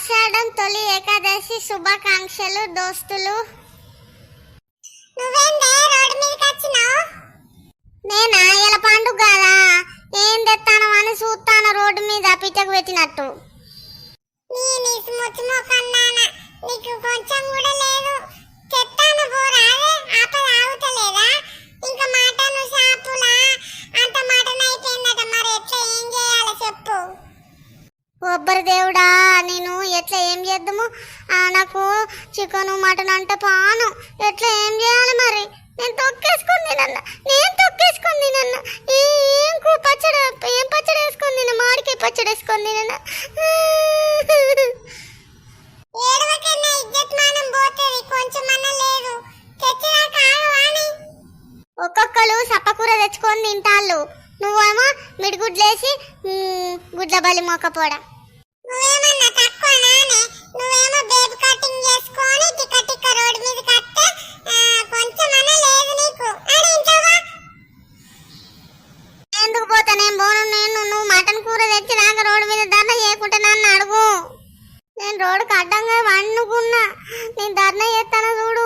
ఆషాఢం తొలి ఏకాదశి శుభాకాంక్షలు దోస్తులు. నువ్వేందే రోడ్డు మీదకి వచ్చినావు? నేనా ఇలా పండుగ కదా. ఏం తెస్తాను అని చూస్తాను రోడ్డు మీద పిచ్చకు పెట్టినట్టు. నీ నీసు ముచ్చు నీకు కొబ్బరి దేవుడా నేను ఎట్లా ఏం చేద్దాము? ఆ, నాకు చికెన్ మటన్ అంటే పాను. ఎట్లా ఏం చేయాలి మరి? నేను తొక్కేసుకుని తినన్న నేను తొక్కేసుకుని తినన్న ఏం పచ్చడి ఏం పచ్చడి వేసుకొని తిన మామిడికాయ పచ్చడి తెచ్చినాక ఆగవాని ఒక్కొక్కరు సప్పకూర తెచ్చుకొని తింటాళ్ళు. నువ్వేమో మిడిగుడ్లేసి గుడ్ల బలి నువ్వేమన్నా నువ్వేమో బేబీ కటింగ్ చేసుకొని టిక్క టిక్క రోడ్డు మీద కట్టే కొంచెమన్నా లేదు నీకు. అని ఇంట్లోవా ఎందుకు పోతా? నేను పోను నేను నువ్వు మటన్ కూర తెచ్చి దాకా రోడ్డు మీద ధర్నా చేయకుంటే నన్ను అడుగు. నేను రోడ్డుకి అడ్డంగా వండుకున్నా నేను ధర్నా చేస్తాను చూడు.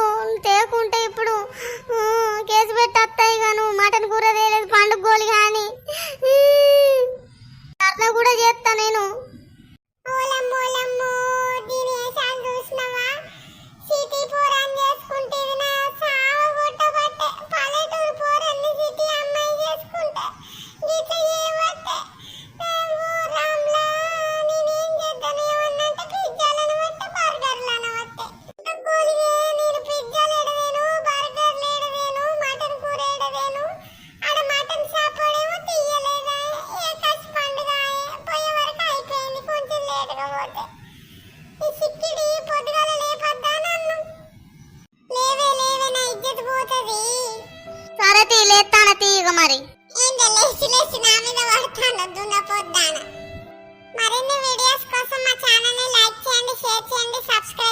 సరే తీ తీగ మరి. లేచి లేచి నా మీద పడతాను దున్న పొద్దాన? మరిన్ని వీడియోస్ కోసం మా ఛానల్ని లైక్ చేయండి షేర్ చేయండి సబ్స్క్రైబ్